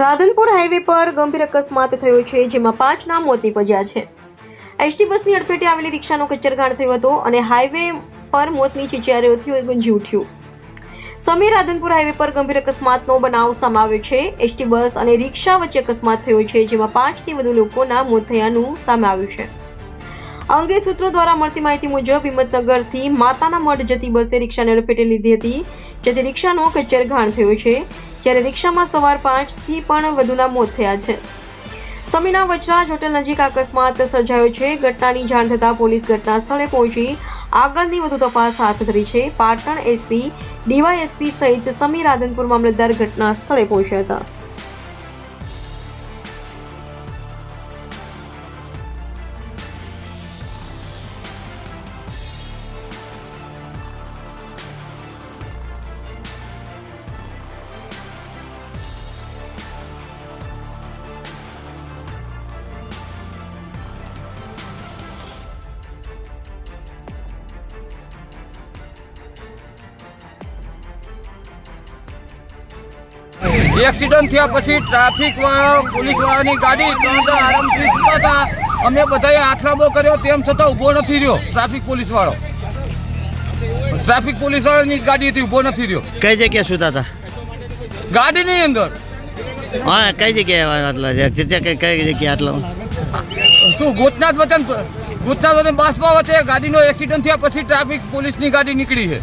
Radhanpur highway પર ગંભીર અકસ્માત થયો છે, જેમાં પાંચના મોત નિપજ્યા છે. એસટી બસની અડફેટે આવેલી રિક્ષાનો કચ્ચરગાણ થયો હતો અને હાઈવે પર મોતની ચિચિયારીઓથી ગુંજી ઉઠ્યું સમીર રાધનપુર હાઈવે પર ગંભીર અકસ્માતનો બનાવ સામે આવ્યો છે. એસટી બસ અને રિક્ષા વચ્ચે અકસ્માત થયો છે, જેમાં પાંચથી વધુ લોકોના મોત થયાનું સામે આવ્યું છે. અંગે સૂત્રો દ્વારા મળતી માહિતી મુજબ હિંમતનગરથી માતાના મઢ જતી બસે રિક્ષાને અડફેટે લીધી હતી, જેથી રિક્ષાનો કચ્ચર ઘાણ થયો છે. જ્યારે રિક્ષામાં સવાર પાંચથી પણ વધુના મોત થયા છે. સમીના વચરાજ હોટેલ નજીક અકસ્માત સર્જાયો છે. ઘટનાની જાણ થતાં પોલીસ ઘટના સ્થળે પહોંચી આગળની વધુ તપાસ હાથ ધરી છે. પાટણ એસપી, ડીવાયએસપી સહિત સમીર રાધનપુર મામલતદાર ઘટના સ્થળે પહોંચ્યા હતા. એક્સિડન્ટ થયા પછી ટ્રાફિક પોલીસવાળાની પોલીસ વાળાની ગાડી ત્રણ ત્રણ આરામથી જતા હતા અમે બધાએ આખરાબો કર્યો તેમ છતાં ઊભો નથી રહ્યો ટ્રાફિક પોલીસ વાળો. ટ્રાફિક પોલીસ વાળાની ગાડી હતી ઊભો નથી રહ્યો. કઈ જગ્યાએ સુતા હતા ગાડીની અંદર. હા કઈ જગ્યાએ આટલા? કઈ કઈ જગ્યાએ આટલા? શું ગોતનાથ વતન ગોતનાથ વતન બાસપા વચ્ચે ગાડીનો એક્સિડન્ટ થયા પછી ટ્રાફિક પોલીસની ગાડી નીકળી છે.